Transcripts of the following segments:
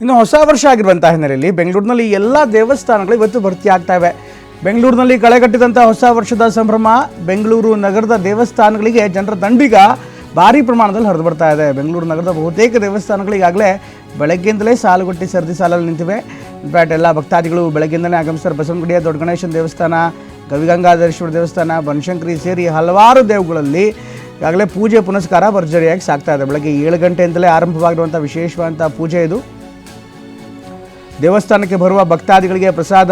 ಇನ್ನು ಹೊಸ ವರ್ಷ ಆಗಿರುವಂಥ ಹಿನ್ನೆಲೆಯಲ್ಲಿ ಬೆಂಗಳೂರಿನಲ್ಲಿ ಎಲ್ಲ ದೇವಸ್ಥಾನಗಳು ಇವತ್ತು ಇವೆ. ಬೆಂಗಳೂರಿನಲ್ಲಿ ಕಳೆಗಟ್ಟಿದಂಥ ಹೊಸ ವರ್ಷದ ಸಂಭ್ರಮ, ಬೆಂಗಳೂರು ನಗರದ ದೇವಸ್ಥಾನಗಳಿಗೆ ಜನರ ದಂಡಿಗ ಭಾರಿ ಪ್ರಮಾಣದಲ್ಲಿ ಹರಿದು ಬರ್ತಾ ಇದೆ. ಬೆಂಗಳೂರು ನಗರದ ಬಹುತೇಕ ದೇವಸ್ಥಾನಗಳಿಗಾಗಲೇ ಬೆಳಗ್ಗೆಯಿಂದಲೇ ಸಾಲುಗಟ್ಟಿ ಸರದಿ ಸಾಲಲ್ಲಿ ನಿಂತಿವೆ. ಇನ್ಫ್ಯಾಕ್ಟ್ ಎಲ್ಲ ಭಕ್ತಾದಿಗಳು ಬೆಳಗ್ಗೆಯಿಂದಲೇ ಆಗಮಿಸ್ತಾರೆ. ಬಸವನಗುಡಿಯ ದೊಡ್ಡ ಗಣೇಶನ ದೇವಸ್ಥಾನ, ಗವಿಗಂಗಾಧರೇಶ್ವರ ದೇವಸ್ಥಾನ, ಬನಶಂಕರಿ ಸೇರಿ ಹಲವಾರು ದೇವುಗಳಲ್ಲಿ ಈಗಾಗಲೇ ಪೂಜೆ ಪುನಸ್ಕಾರ ಭರ್ಜರಿಯಾಗಿ ಸಾಗ್ತಾ ಇದೆ. ಬೆಳಗ್ಗೆ ಏಳು ಗಂಟೆಯಿಂದಲೇ ಆರಂಭವಾಗಿರುವಂಥ ವಿಶೇಷವಾದಂಥ ಪೂಜೆ ಇದು. ದೇವಸ್ಥಾನಕ್ಕೆ ಬರುವ ಭಕ್ತಾದಿಗಳಿಗೆ ಪ್ರಸಾದ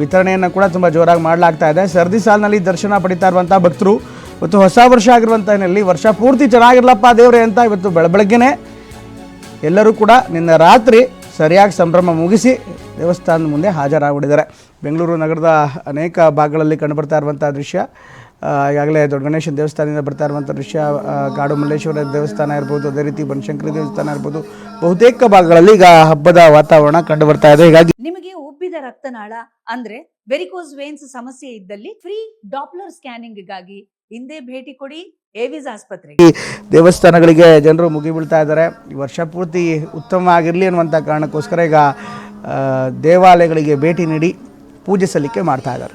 ವಿತರಣೆಯನ್ನು ಕೂಡ ತುಂಬ ಜೋರಾಗಿ ಮಾಡಲಾಗ್ತಾ ಇದೆ. ಸರದಿ ಸಾಲಿನಲ್ಲಿ ದರ್ಶನ ಪಡಿತಾ ಇರುವಂಥ ಭಕ್ತರು, ಇವತ್ತು ಹೊಸ ವರ್ಷ ಆಗಿರುವಂಥ ವರ್ಷ ಪೂರ್ತಿ ಚೆನ್ನಾಗಿರ್ಲಪ್ಪ ದೇವರೇ ಅಂತ ಇವತ್ತು ಬೆಳ ಬೆಳಗ್ಗೆನೇ ಎಲ್ಲರೂ ಕೂಡ ನಿನ್ನ ರಾತ್ರಿ ಸರಿಯಾಗಿ ಸಂಭ್ರಮ ಮುಗಿಸಿ ದೇವಸ್ಥಾನದ ಮುಂದೆ ಹಾಜರಾಗ್ಬಿಟ್ಟಿದ್ದಾರೆ. ಬೆಂಗಳೂರು ನಗರದ ಅನೇಕ ಭಾಗಗಳಲ್ಲಿ ಕಂಡುಬರ್ತಾ ಇರುವಂಥ ದೃಶ್ಯ. ಈಗಾಗಲೇ ದೊಡ್ಡ ಗಣೇಶನ ದೇವಸ್ಥಾನದಿಂದ ಬರ್ತಾ ಇರುವಂಥ ದೃಶ್ಯ ಕಾಡು ಮಲ್ಲೇಶ್ವರ ದೇವಸ್ಥಾನ ಇರ್ಬೋದು ಅದೇ ರೀತಿ ಬನಶಂಕರಿ ದೇವಸ್ಥಾನ ಇರ್ಬೋದು ಬಹುತೇಕ ಭಾಗಗಳಲ್ಲಿ ಈಗ ಹಬ್ಬದ ವಾತಾವರಣ ಕಂಡು ಬರ್ತಾ ಇದೆ. ಹೀಗಾಗಿ ನಿಮಗೆ ಉಬ್ಬಿದ ರಕ್ತನಾಳ ಅಂದ್ರೆ ವೆರಿಕೋಸ್ ವೇನ್ಸ್ ಸಮಸ್ಯೆ ಇದ್ದಲ್ಲಿ ಫ್ರೀ ಡಾಪ್ಲರ್ ಸ್ಕ್ಯಾನಿಂಗ್ಗಾಗಿ ಹಿಂದೆ ಭೇಟಿ ಕೊಡಿ ಎವಿಸ್ ಆಸ್ಪತ್ರೆ ಈ ದೇವಸ್ಥಾನಗಳಿಗೆ ಜನರು ಮುಗಿಬೀಳ್ತಾ ಇದ್ದಾರೆ. ಈ ವರ್ಷ ಪೂರ್ತಿ ಉತ್ತಮ ಆಗಿರಲಿ ಅನ್ನುವಂಥ ಕಾರಣಕ್ಕೋಸ್ಕರ ಈಗ ಆ, ದೇವಾಲಯಗಳಿಗೆ ಭೇಟಿ ನೀಡಿ ಪೂಜೆ ಸಲ್ಲಿಕೆ ಮಾಡ್ತಾ ಇದ್ದಾರೆ.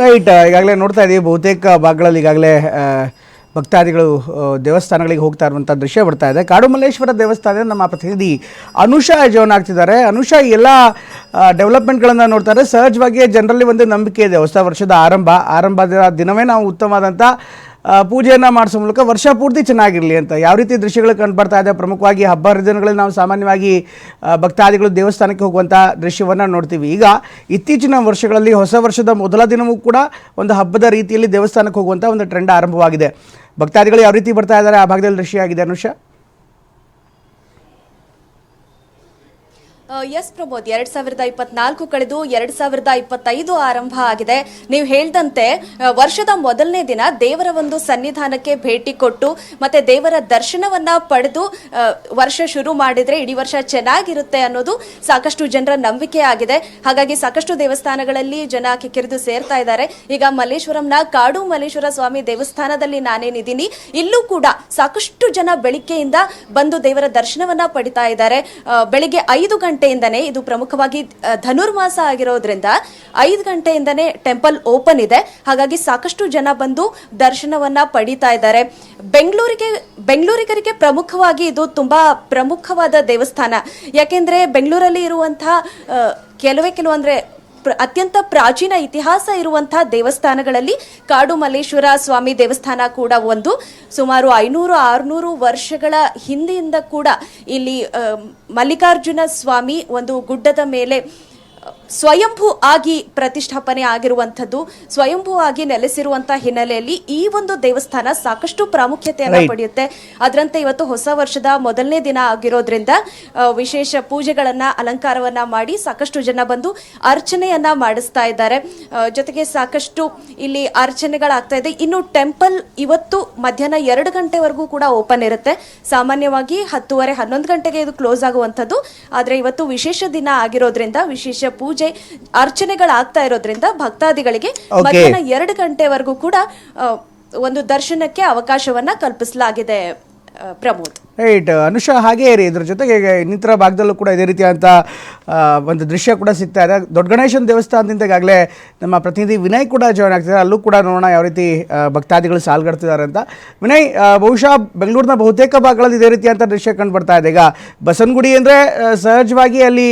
ರೈಟ್ ಈಗಾಗಲೇ ನೋಡ್ತಾ ಇದ್ದೀವಿ ಬಹುತೇಕ ಭಾಗಗಳಲ್ಲಿ ಈಗಾಗಲೇ ಭಕ್ತಾದಿಗಳು ದೇವಸ್ಥಾನಗಳಿಗೆ ಹೋಗ್ತಾ ಇರುವಂಥ ದೃಶ್ಯ ಬರ್ತಾ ಇದೆ. ಕಾಡು ಮಲ್ಲೇಶ್ವರ ದೇವಸ್ಥಾನದ ನಮ್ಮ ಪ್ರತಿನಿಧಿ ಅನುಷಾ ಜೋನ್ ಆಗ್ತಿದ್ದಾರೆ. ಅನುಷಾ ಎಲ್ಲ ಡೆವಲಪ್ಮೆಂಟ್ಗಳನ್ನು ನೋಡ್ತಾರೆ. ಸಹಜವಾಗಿ ಜನರಲ್ಲಿ ಒಂದು ನಂಬಿಕೆ ಇದೆ. ಹೊಸ ವರ್ಷದ ಆರಂಭ. ಆರಂಭದ ದಿನವೇ ನಾವು ಉತ್ತಮವಾದಂಥ ಪೂಜೆಯನ್ನು ಮಾಡಿಸೋ ಮೂಲಕ ವರ್ಷ ಪೂರ್ತಿ ಚೆನ್ನಾಗಿರಲಿ ಅಂತ. ಯಾವ ರೀತಿ ದೃಶ್ಯಗಳು ಕಂಡುಬರ್ತಾ ಇದೆ, ಪ್ರಮುಖವಾಗಿ ಹಬ್ಬ ಹರಿದಿನಗಳಲ್ಲಿ ನಾವು ಸಾಮಾನ್ಯವಾಗಿ ಭಕ್ತಾದಿಗಳು ದೇವಸ್ಥಾನಕ್ಕೆ ಹೋಗುವಂಥ ದೃಶ್ಯವನ್ನು ನೋಡ್ತೀವಿ. ಈಗ ಇತ್ತೀಚಿನ ವರ್ಷಗಳಲ್ಲಿ ಹೊಸ ವರ್ಷದ ಮೊದಲ ದಿನವೂ ಕೂಡ ಒಂದು ಹಬ್ಬದ ರೀತಿಯಲ್ಲಿ ದೇವಸ್ಥಾನಕ್ಕೆ ಹೋಗುವಂಥ ಒಂದು ಟ್ರೆಂಡ್ ಆರಂಭವಾಗಿದೆ. ಭಕ್ತಾದಿಗಳು ಯಾವ ರೀತಿ ಬರ್ತಾ ಇದ್ದಾರೆ, ಆ ಭಾಗದಲ್ಲಿ ದೃಶ್ಯ ಆಗಿದೆ ಅನುಷಾ? ಎಸ್ ಪ್ರಮೋದ್, ಎರಡ್ ಸಾವಿರದ ಇಪ್ಪತ್ನಾಲ್ಕು ಕಳೆದು ಎರಡ್ ಸಾವಿರದ ಇಪ್ಪತ್ತೈದು ಆರಂಭ ಆಗಿದೆ. ನೀವು ಹೇಳ್ದಂತೆ ವರ್ಷದ ಮೊದಲನೇ ದಿನ ದೇವರ ಒಂದು ಸನ್ನಿಧಾನಕ್ಕೆ ಭೇಟಿ ಕೊಟ್ಟು, ಮತ್ತೆ ದೇವರ ದರ್ಶನವನ್ನ ಪಡೆದು ವರ್ಷ ಶುರು ಮಾಡಿದ್ರೆ ಇಡೀ ವರ್ಷ ಚೆನ್ನಾಗಿರುತ್ತೆ ಅನ್ನೋದು ಸಾಕಷ್ಟು ಜನರ ನಂಬಿಕೆ ಆಗಿದೆ. ಹಾಗಾಗಿ ಸಾಕಷ್ಟು ದೇವಸ್ಥಾನಗಳಲ್ಲಿ ಜನ ಕಿರಿದು ಸೇರ್ತಾ ಇದ್ದಾರೆ. ಈಗ ಮಲ್ಲೇಶ್ವರಂನ ಕಾಡು ಮಲ್ಲೇಶ್ವರ ಸ್ವಾಮಿ ದೇವಸ್ಥಾನದಲ್ಲಿ ನಾನೇನಿದ್ದೀನಿ, ಇಲ್ಲೂ ಕೂಡ ಸಾಕಷ್ಟು ಜನ ಬೆಳಿಗ್ಗೆಯಿಂದ ಬಂದು ದೇವರ ದರ್ಶನವನ್ನ ಪಡಿತಾ ಇದ್ದಾರೆ. ಬೆಳಿಗ್ಗೆ ಐದು ಗಂಟೆಯಿಂದನೇ ಇದು ಪ್ರಮುಖವಾಗಿ ಧನುರ್ಮಾಸ ಆಗಿರೋದ್ರಿಂದ ಐದು ಗಂಟೆಯಿಂದನೇ ಟೆಂಪಲ್ ಓಪನ್ ಇದೆ. ಹಾಗಾಗಿ ಸಾಕಷ್ಟು ಜನ ಬಂದು ದರ್ಶನವನ್ನ ಪಡಿತಾ ಇದ್ದಾರೆ. ಬೆಂಗಳೂರಿಗೆ, ಬೆಂಗಳೂರಿಗರಿಗೆ ಪ್ರಮುಖವಾಗಿ ಇದು ತುಂಬಾ ಪ್ರಮುಖವಾದ ದೇವಸ್ಥಾನ. ಯಾಕೆಂದ್ರೆ ಬೆಂಗಳೂರಲ್ಲಿ ಇರುವಂತಹ ಕೆಲವೇ ಕೆಲವು ಅಂದ್ರೆ ಅತ್ಯಂತ ಪ್ರಾಚೀನ ಇತಿಹಾಸ ಇರುವಂತಹ ದೇವಸ್ಥಾನಗಳಲ್ಲಿ ಕಾಡು ಮಲ್ಲೇಶ್ವರ ಸ್ವಾಮಿ ದೇವಸ್ಥಾನ ಕೂಡ ಒಂದು. ಸುಮಾರು ಐನೂರು, ಆರುನೂರು ವರ್ಷಗಳ ಹಿಂದೆಯಿಂದ ಕೂಡ ಇಲ್ಲಿ ಮಲ್ಲಿಕಾರ್ಜುನ ಸ್ವಾಮಿ ಒಂದು ಗುಡ್ಡದ ಮೇಲೆ ಸ್ವಯಂಭೂ ಆಗಿ ಪ್ರತಿಷ್ಠಾಪನೆ ಆಗಿರುವಂಥದ್ದು ಸ್ವಯಂಭೂ ಆಗಿ ನೆಲೆಸಿರುವಂತಹ ಹಿನ್ನೆಲೆಯಲ್ಲಿ ಈ ಒಂದು ದೇವಸ್ಥಾನ ಸಾಕಷ್ಟು ಪ್ರಾಮುಖ್ಯತೆಯನ್ನು ಪಡೆಯುತ್ತೆ. ಅದರಂತೆ ಇವತ್ತು ಹೊಸ ವರ್ಷದ ಮೊದಲನೇ ದಿನ ಆಗಿರೋದ್ರಿಂದ ವಿಶೇಷ ಪೂಜೆಗಳನ್ನ ಅಲಂಕಾರವನ್ನ ಮಾಡಿ ಸಾಕಷ್ಟು ಜನ ಬಂದು ಅರ್ಚನೆಯನ್ನ ಮಾಡಿಸ್ತಾ ಇದ್ದಾರೆ. ಜೊತೆಗೆ ಸಾಕಷ್ಟು ಇಲ್ಲಿ ಅರ್ಚನೆಗಳಾಗ್ತಾ ಇದೆ. ಇನ್ನು ಟೆಂಪಲ್ ಇವತ್ತು ಮಧ್ಯಾಹ್ನ ಎರಡು ಗಂಟೆವರೆಗೂ ಕೂಡ ಓಪನ್ ಇರುತ್ತೆ. ಸಾಮಾನ್ಯವಾಗಿ ಹತ್ತುವರೆ ಹನ್ನೊಂದು ಗಂಟೆಗೆ ಇದು ಕ್ಲೋಸ್ ಆಗುವಂಥದ್ದು. ಆದ್ರೆ ಇವತ್ತು ವಿಶೇಷ ದಿನ ಆಗಿರೋದ್ರಿಂದ ವಿಶೇಷ ಪೂಜೆ ಅರ್ಚನೆಗಳಾಗ್ತಾ ಇರೋದ್ರಿಂದ ಭಕ್ತಾದಿಗಳಿಗೆ. ಮಧ್ಯಾಹ್ನ ಎರಡು ಗಂಟೆವರೆಗೂ ಕೂಡ ಆ, ಒಂದು ದರ್ಶನಕ್ಕೆ ಅವಕಾಶವನ್ನ ಕಲ್ಪಿಸಲಾಗಿದೆ ಪ್ರಮೋದ್. ರೈಟ್, ಅನುಷಾ ಹಾಗೇ ರೀ ಇದ್ರ ಜೊತೆಗೆ ಇನ್ನಿತರ ಭಾಗದಲ್ಲೂ ಕೂಡ ಇದೇ ರೀತಿಯಾದಂಥ ಒಂದು ದೃಶ್ಯ ಕೂಡ ಸಿಗ್ತಾ ಇದೆ. ದೊಡ್ಡ ಗಣೇಶನ ದೇವಸ್ಥಾನದಿಂದ ಈಗಾಗಲೇ ನಮ್ಮ ಪ್ರತಿನಿಧಿ ವಿನಯ್ ಕೂಡ ಜಾಯ್ನ್ ಆಗ್ತಿದ್ದಾರೆ. ಅಲ್ಲೂ ಕೂಡ ನೋಡೋಣ ಯಾವ ರೀತಿ ಭಕ್ತಾದಿಗಳು ಸಾಲ್ಗಡ್ತಿದ್ದಾರೆ ಅಂತ. ವಿನಯ್ ಬಹುಶಃ ಬೆಂಗಳೂರಿನ ಬಹುತೇಕ ಭಾಗಗಳಲ್ಲಿ ಇದೇ ರೀತಿಯಾದಂಥ ದೃಶ್ಯ ಕಂಡು ಬರ್ತಾ ಇದೆ. ಈಗ ಬಸವನಗುಡಿ ಅಂದರೆ ಸಹಜವಾಗಿ ಅಲ್ಲಿ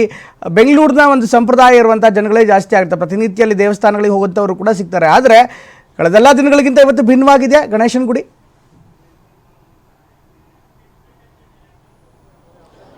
ಬೆಂಗಳೂರಿನ ಒಂದು ಸಂಪ್ರದಾಯ ಇರುವಂಥ ಜನಗಳೇ ಜಾಸ್ತಿ ಆಗುತ್ತೆ ಪ್ರತಿನಿತ್ಯ ಅಲ್ಲಿ ದೇವಸ್ಥಾನಗಳಿಗೆ ಹೋಗುವಂಥವ್ರು ಕೂಡ ಸಿಗ್ತಾರೆ. ಆದರೆ, ಕಳೆದೆಲ್ಲ ದಿನಗಳಿಗಿಂತ ಇವತ್ತು ಭಿನ್ನವಾಗಿದೆ ಗಣೇಶನ ಗುಡಿ.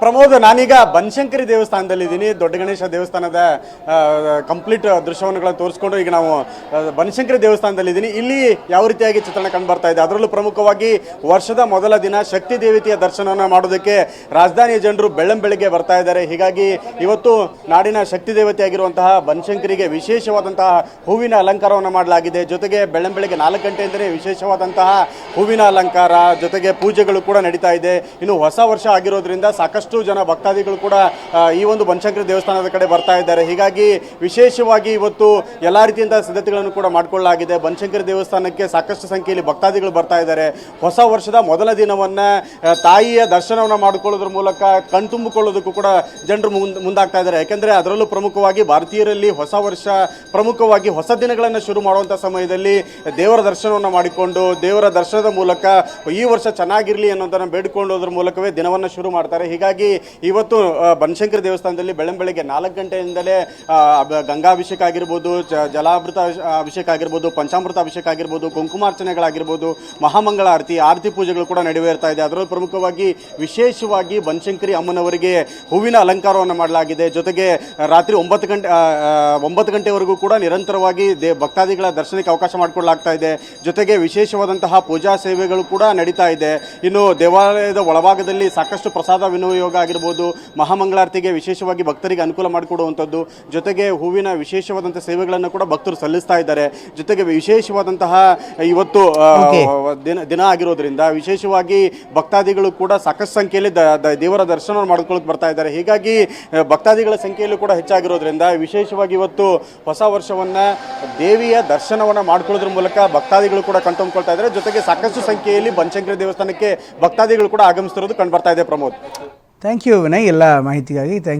ಪ್ರಮೋದ್, ನಾನೀಗ ಬನಶಂಕರಿ ದೇವಸ್ಥಾನದಲ್ಲಿದ್ದೀನಿ. ದೊಡ್ಡ ಗಣೇಶ ದೇವಸ್ಥಾನದ ಕಂಪ್ಲೀಟ್ ದೃಶ್ಯವನ್ನುಗಳನ್ನು ತೋರಿಸ್ಕೊಂಡು ಈಗ ನಾವು ಬನ್ಶಂಕರಿ ದೇವಸ್ಥಾನದಲ್ಲಿ ದೇವಸ್ಥಾನದಲ್ಲಿದ್ದೀನಿ. ಇಲ್ಲಿ ಯಾವ ರೀತಿಯಾಗಿ ಚಿತ್ರಣ ಕಂಡು ಬರ್ತಾ ಇದೆ? ಅದರಲ್ಲೂ ಪ್ರಮುಖವಾಗಿ ವರ್ಷದ ಮೊದಲ ದಿನ ಶಕ್ತಿ ದೇವತೆಯ ದರ್ಶನವನ್ನು ಮಾಡೋದಕ್ಕೆ ರಾಜಧಾನಿಯ ಜನರು ಬೆಳ್ಳಂ ಬೆಳಿಗ್ಗೆ ಬರ್ತಾ ಇದ್ದಾರೆ. ಹೀಗಾಗಿ ಇವತ್ತು ನಾಡಿನ ಶಕ್ತಿ ದೇವತೆಯಾಗಿರುವಂತಹ ಬನಶಂಕರಿಗೆ ವಿಶೇಷವಾದಂತಹ ಹೂವಿನ ಅಲಂಕಾರವನ್ನು ಮಾಡಲಾಗಿದೆ. ಜೊತೆಗೆ ಬೆಳ್ಳಂ ಬೆಳಗ್ಗೆ ನಾಲ್ಕು ಗಂಟೆಯಿಂದಲೇ ವಿಶೇಷವಾದಂತಹ ಹೂವಿನ ಅಲಂಕಾರ, ಜೊತೆಗೆ ಪೂಜೆಗಳು ಕೂಡ ನಡೀತಾ ಇದೆ. ಇನ್ನು ಹೊಸ ವರ್ಷ ಆಗಿರೋದ್ರಿಂದ ಸಾಕಷ್ಟು ಜನ ಭಕ್ತಾದಿಗಳು ಕೂಡ ಈ ಒಂದು ಬನಶಂಕರಿ ದೇವಸ್ಥಾನದ ಕಡೆ ಬರ್ತಾ ಇದ್ದಾರೆ. ಹೀಗಾಗಿ ವಿಶೇಷವಾಗಿ ಇವತ್ತು ಎಲ್ಲ ರೀತಿಯಿಂದ ಸಿದ್ಧತೆಗಳನ್ನು ಕೂಡ ಮಾಡಿಕೊಳ್ಳಲಾಗಿದೆ. ಬನಶಂಕರಿ ದೇವಸ್ಥಾನಕ್ಕೆ ಸಾಕಷ್ಟು ಸಂಖ್ಯೆಯಲ್ಲಿ ಭಕ್ತಾದಿಗಳು ಬರ್ತಾ ಇದ್ದಾರೆ. ಹೊಸ ವರ್ಷದ ಮೊದಲ ದಿನವನ್ನ ತಾಯಿಯ ದರ್ಶನವನ್ನು ಮಾಡಿಕೊಳ್ಳೋದ್ರ ಮೂಲಕ ಕಣ್ತುಂಬಿಕೊಳ್ಳೋದಕ್ಕೂ ಕೂಡ ಜನರು ಮುಂದ್, ಮುಂದಾಗ್ತಾ ಇದ್ದಾರೆ. ಯಾಕೆಂದರೆ ಅದರಲ್ಲೂ ಪ್ರಮುಖವಾಗಿ ಭಾರತೀಯರಲ್ಲಿ ಹೊಸ ವರ್ಷ, ಪ್ರಮುಖವಾಗಿ ಹೊಸ ದಿನಗಳನ್ನು ಶುರು ಮಾಡುವಂಥ ಸಮಯದಲ್ಲಿ ದೇವರ ದರ್ಶನವನ್ನು ಮಾಡಿಕೊಂಡು, ದೇವರ ದರ್ಶನದ ಮೂಲಕ ಈ ವರ್ಷ ಚೆನ್ನಾಗಿರಲಿ ಅನ್ನೋದನ್ನು ಬೇಡಿಕೊಳ್ಳೋದ್ರ ಮೂಲಕವೇ ದಿನವನ್ನು ಶುರು ಮಾಡ್ತಾರೆ. ಹೀಗಾಗಿ ಇವತ್ತು ಆ, ಬನಶಂಕರಿ ದೇವಸ್ಥಾನದಲ್ಲಿ ಬೆಳಂ ಬೆಳಗ್ಗೆ ನಾಲ್ಕು ಗಂಟೆಯಿಂದಲೇ ಗಂಗಾಭಿಷೇಕ ಆಗಿರ್ಬೋದು ಜಲಾಮೃತ ಅಭಿಷೇಕ ಆಗಿರ್ಬೋದು ಪಂಚಾಮೃತ ಅಭಿಷೇಕ ಆಗಿರ್ಬೋದು ಕುಂಕುಮಾರ್ಚನೆಗಳಾಗಿರ್ಬೋದು ಮಹಾಮಂಗಳ ಆರತಿ ಆರತಿ ಪೂಜೆಗಳು ಕೂಡ ನಡೆಯುತ್ತಾ ಇದೆ. ಅದರಲ್ಲೂ ಪ್ರಮುಖವಾಗಿ ವಿಶೇಷವಾಗಿ ಬನಶಂಕರಿ ಅಮ್ಮನವರಿಗೆ ಹೂವಿನ ಅಲಂಕಾರವನ್ನು ಮಾಡಲಾಗಿದೆ. ಜೊತೆಗೆ ರಾತ್ರಿ ಒಂಬತ್ತು ಗಂಟೆ ಒಂಬತ್ತು ಗಂಟೆವರೆಗೂ ಕೂಡ ನಿರಂತರವಾಗಿ ದೇ ಭಕ್ತಾದಿಗಳ ದರ್ಶನಕ್ಕೆ ಅವಕಾಶ ಮಾಡಿಕೊಡಲಾಗ್ತಾ ಇದೆ. ಜೊತೆಗೆ ವಿಶೇಷವಾದಂತಹ ಪೂಜಾ ಸೇವೆಗಳು ಕೂಡ ನಡೀತಾ ಇದೆ. ಇನ್ನು ದೇವಾಲಯದ ಒಳಭಾಗದಲ್ಲಿ ಸಾಕಷ್ಟು ಪ್ರಸಾದ ಆಗಿರ್ಬೋದು ಮಹಾಮಂಗಳಾರತಿಗೆ ವಿಶೇಷವಾಗಿ ಭಕ್ತರಿಗೆ ಅನುಕೂಲ ಮಾಡಿಕೊಡುವಂಥದ್ದು ಜೊತೆಗೆ ಹೂವಿನ ವಿಶೇಷವಾದಂಥ ಸೇವೆಗಳನ್ನು ಕೂಡ ಭಕ್ತರು ಸಲ್ಲಿಸ್ತಾ ಇದ್ದಾರೆ. ಜೊತೆಗೆ ವಿಶೇಷವಾದಂತಹ ಇವತ್ತು ದಿನ ದಿನ ಆಗಿರೋದ್ರಿಂದ ವಿಶೇಷವಾಗಿ ಭಕ್ತಾದಿಗಳು ಕೂಡ ಸಾಕಷ್ಟು ಸಂಖ್ಯೆಯಲ್ಲಿ ದೇವರ ದರ್ಶನ ಮಾಡ್ಕೊಳ್ಳೋಕೆ ಬರ್ತಾ ಇದ್ದಾರೆ. ಹೀಗಾಗಿ ಭಕ್ತಾದಿಗಳ ಸಂಖ್ಯೆಯಲ್ಲೂ ಕೂಡ ಹೆಚ್ಚಾಗಿರೋದ್ರಿಂದ ವಿಶೇಷವಾಗಿ ಇವತ್ತು ಹೊಸ ವರ್ಷವನ್ನು ದೇವಿಯ ದರ್ಶನವನ್ನು ಮಾಡ್ಕೊಳ್ಳೋದ್ರ ಮೂಲಕ ಭಕ್ತಾದಿಗಳು ಕೂಡ ಕಣ್ತುಂಬಿಕೊಳ್ತಾ ಇದ್ದಾರೆ. ಜೊತೆಗೆ ಸಾಕಷ್ಟು ಸಂಖ್ಯೆಯಲ್ಲಿ ಬನಶಂಕರಿ ದೇವಸ್ಥಾನಕ್ಕೆ ಭಕ್ತಾದಿಗಳು ಕೂಡ ಆಗಮಿಸ್ತಿರೋದು ಕಂಡು ಬರ್ತಾ ಇದೆ ಪ್ರಮೋದ್. ಥ್ಯಾಂಕ್ ಯು ವಿನಯ್ ಎಲ್ಲ ಮಾಹಿತಿಗಾಗಿ. ಥ್ಯಾಂಕ್